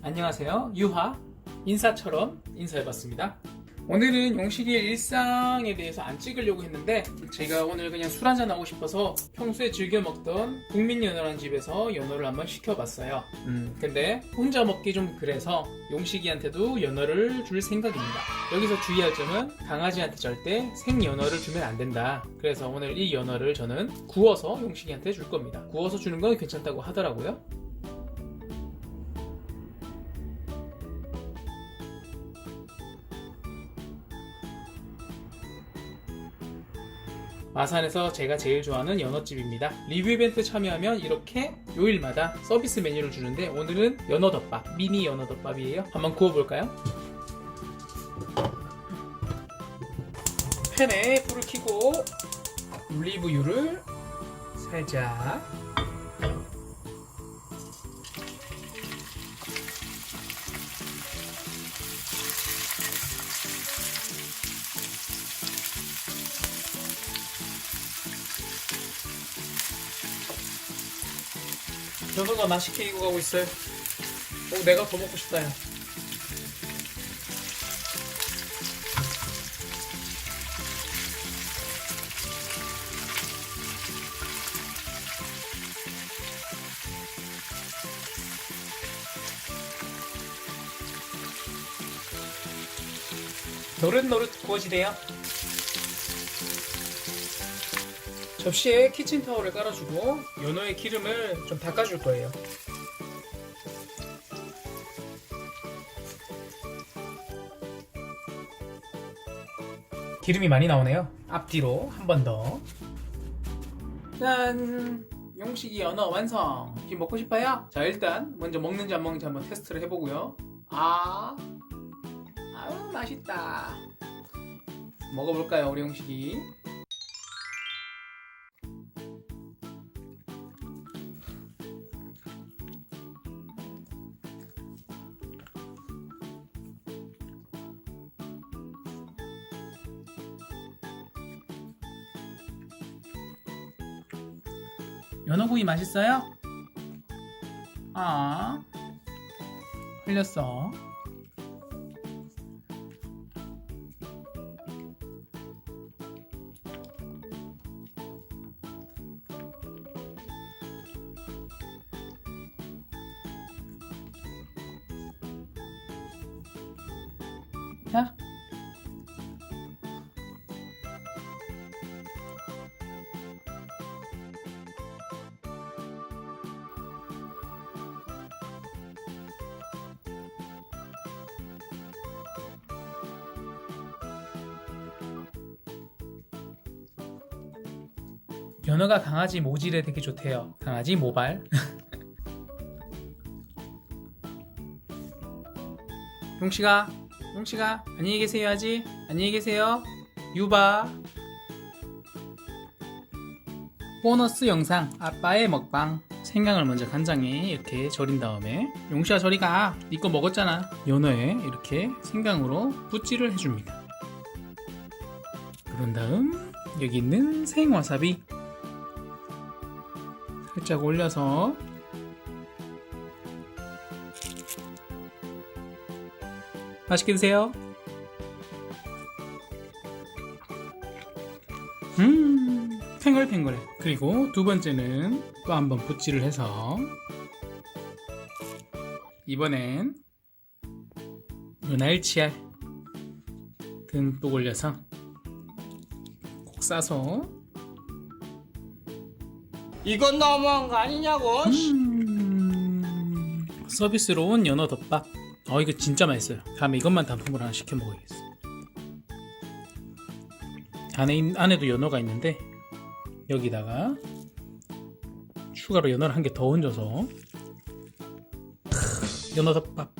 안녕하세요. 유하 인사처럼 인사해봤습니다. 오늘은 용식이의 일상에 대해서 안 찍으려고 했는데 제가 오늘 그냥 술 한잔 하고 싶어서 평소에 즐겨 먹던 국민연어라는 집에서 연어를 한번 시켜봤어요. 음, 근데 혼자 먹기 좀 그래서 용식이한테도 연어를 줄 생각입니다. 여기서 주의할 점은 강아지한테 절대 생연어를 주면 안 된다. 그래서 오늘 이 연어를 저는 구워서 용식이한테 줄 겁니다. 구워서 주는 건 괜찮다고 하더라고요. 마산에서 제가 제일 좋아하는 연어집입니다. 리뷰 이벤트 참여하면 이렇게 요일마다 서비스 메뉴를 주는데 오늘은 연어덮밥, 미니 연어덮밥이에요. 한번 구워볼까요? 팬에 불을 켜고 올리브유를 살짝 연어가 맛있게 익어가고 있어요. 오, 내가 더 먹고 싶다, 야. 노릇노릇 구워지네요. 접시에 키친타올을 깔아주고 연어의 기름을 좀 닦아줄 거예요. 기름이 많이 나오네요. 앞뒤로 한 번 더. 짠! 용식이 연어 완성! 지금 먹고 싶어요? 자, 일단 먼저 먹는지 안 먹는지 한번 테스트를 해보고요. 아, 아우, 맛있다. 먹어볼까요, 우리 용식이? 연어구이 맛있어요? 아, 흘렸어. 자. 연어가 강아지 모질에 되게 좋대요. 강아지 모발. 용씨가, 용씨가 안녕히 계세요 하지. 안녕히 계세요. 유바. 보너스 영상 아빠의 먹방. 생강을 먼저 간장에 이렇게 절인 다음에 용씨야 저리 가. 네거 먹었잖아. 연어에 이렇게 생강으로 붓질을 해줍니다. 그런 다음 여기 있는 생와사비 살짝 올려서 맛있게 드세요. 음, 탱글탱글해. 그리고 두 번째는 또 한번 붓질을 해서 이번엔 눈알치알 듬뿍 올려서 꼭 싸서 이건 너무한 거 아니냐고? 음, 서비스로 온 연어 덮밥. 어 이거 진짜 맛있어요. 다음에 이것만 단품으로 하나 시켜 먹어야겠어. 안에 있- 안에도 연어가 있는데 여기다가 추가로 연어를 한 개 더 얹어서 크, 연어 덮밥.